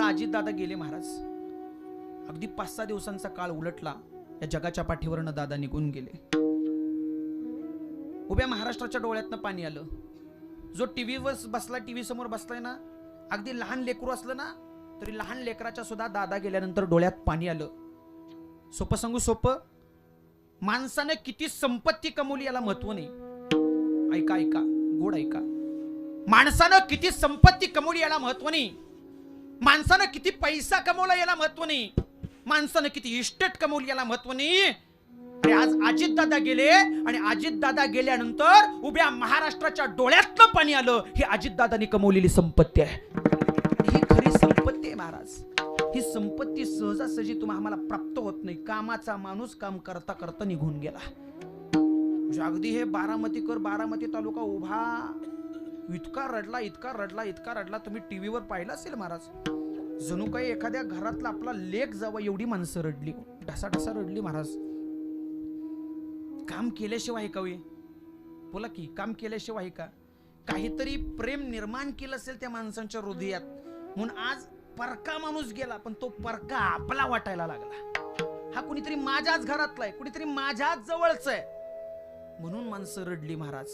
आता अजितदादा गेले महाराज. अगदी पाच सहा दिवसांचा काळ उलटला या जगाच्या पाठीवरनं दादा निघून गेले. उभ्या महाराष्ट्राच्या डोळ्यातनं पाणी आलं. जो टीव्हीवर बसला टीव्ही समोर बसलाय ना अगदी लहान लेकरू असलं ना तरी लहान लेकराच्या सुद्धा दादा गेल्यानंतर डोळ्यात पाणी आलं. सोपं सांगू सोपं? माणसाने किती संपत्ती कमवली याला महत्त्व नाही. ऐका ऐका गोड ऐका. माणसानं किती संपत्ती कमवली याला महत्त्व नाही. माणसानं किती पैसा कमवला याला महत्त्व नाही. माणसानं किती इस्टेट कमवली याला महत्त्व नाही. आणि आज अजित दादा गेले आणि अजित दादा गेल्यानंतर उभ्या महाराष्ट्राच्या डोळ्यातलं पाणी आलं ही अजित दादानी कमवलेली संपत्ती आहे. ही खरी संपत्ती आहे महाराज. ही संपत्ती सहजासहजी तुम्हाला आम्हाला प्राप्त होत नाही. कामाचा माणूस काम करता करता निघून गेला. म्हणजे अगदी हे बारामतीकर बारामती तालुका उभा इतका रडला इतका रडला इतका रडला तुम्ही टीव्हीवर पाहिला असेल महाराज? जणू काही एखाद्या घरातला आपला लेख जावं एवढी माणसं रडली. ढसा ढसा रडली महाराज. काम केल्याशिवाय का वे? बोला की काम केल्याशिवाय का? काहीतरी प्रेम निर्माण केलं असेल त्या माणसांच्या हृदयात. म्हणून आज परका माणूस गेला पण तो परका आपला वाटायला लागला. हा कुणीतरी माझ्याच घरातला आहे कुणीतरी माझ्याच जवळच आहे. म्हणून माणसं रडली महाराज.